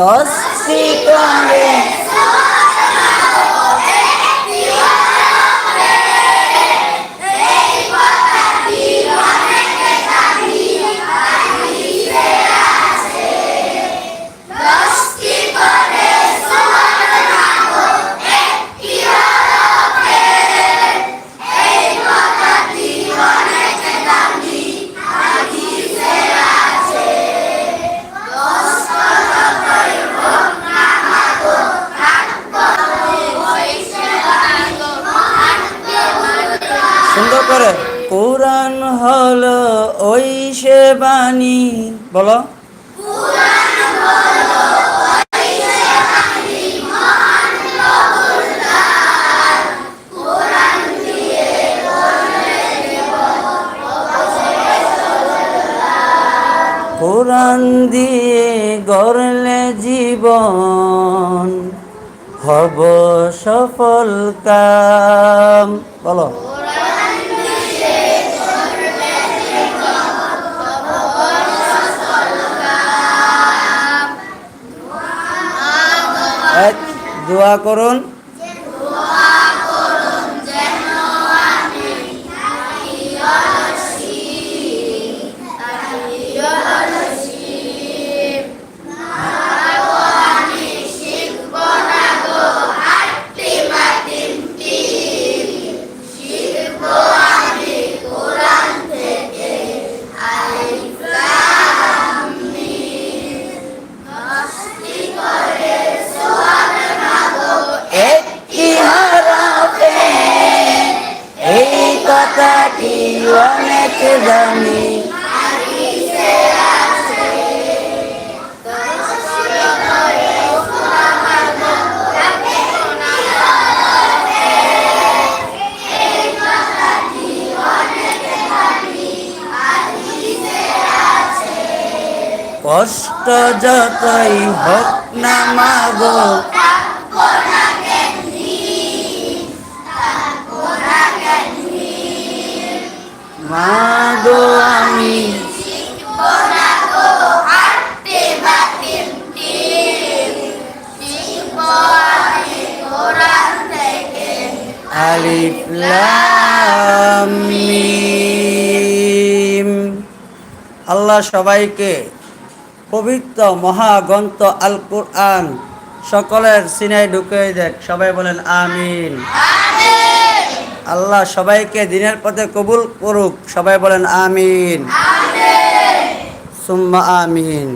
dos, sí, করে কোরআন হলো ওই সে বাণী। বলো। কোরআন দিয়ে গড়লে জীবন, হব সফল কাম। বলো। দোয়া করুন। কথাটি অনেক দামি কষ্ট যতই হোক না মাগো মাগো আমি। আল্লাহ সবাইকে পবিত্র মহাগ্রন্থ আল কোরআন সকলের সিনাই ঢুকে দেখ সবাই বলেন, আমিন। আল্লাহ সবাইকে দিনের পথে কবুল করুক। সবাই বলেন আমিন। সুম্মা আমিন।